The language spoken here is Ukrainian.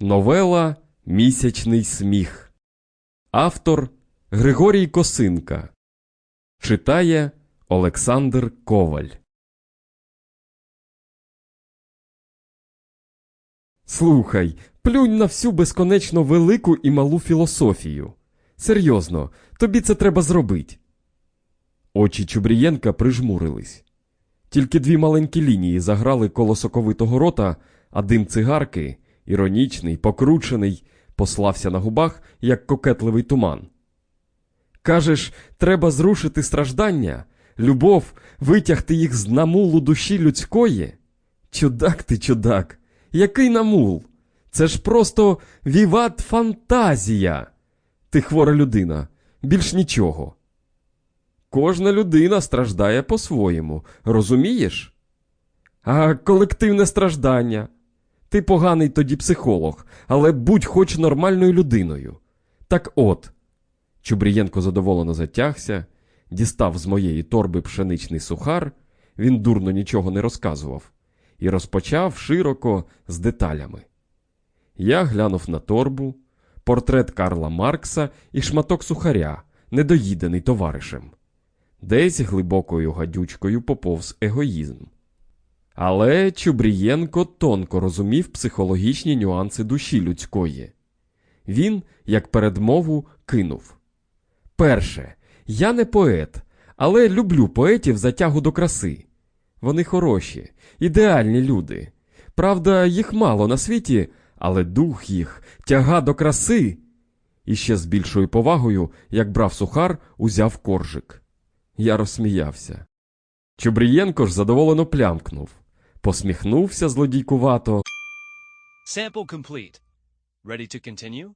Новела Місячний сміх. Автор Григорій Косинка. Читає Олександр Коваль. Слухай, плюнь на всю безконечно велику і малу філософію. Серйозно, тобі це треба зробити. Очі Чубрієнка прижмурились. Тільки дві маленькі лінії заграли коло соковитого рота, а дим цигарки, іронічний, покручений, послався на губах, як кокетливий туман. Кажеш, треба зрушити страждання, любов, витягти їх з намулу душі людської? Чудак ти, чудак, який намул? Це ж просто віват фантазія. Ти хвора людина, більш нічого. Кожна людина страждає по-своєму, розумієш? А колективне страждання. Ти поганий тоді психолог, але будь хоч нормальною людиною. Так от. Чубрієнко задоволено затягся, дістав з моєї торби пшеничний сухар, він дурно нічого не розказував, і розпочав широко з деталями. Я глянув на торбу, портрет Карла Маркса і шматок сухаря, недоїдений товаришем. Десь глибокою гадючкою поповз егоїзм. Але Чубрієнко тонко розумів психологічні нюанси душі людської. Він, як передмову, кинув. Перше, я не поет, але люблю поетів за тягу до краси. Вони хороші, ідеальні люди. Правда, їх мало на світі, але дух їх, тяга до краси. І ще з більшою повагою, як брав сухар, узяв коржик. Я розсміявся. Чубрієнко ж задоволено плямкнув, посміхнувся злодійкувато. Sample complete. Ready to continue?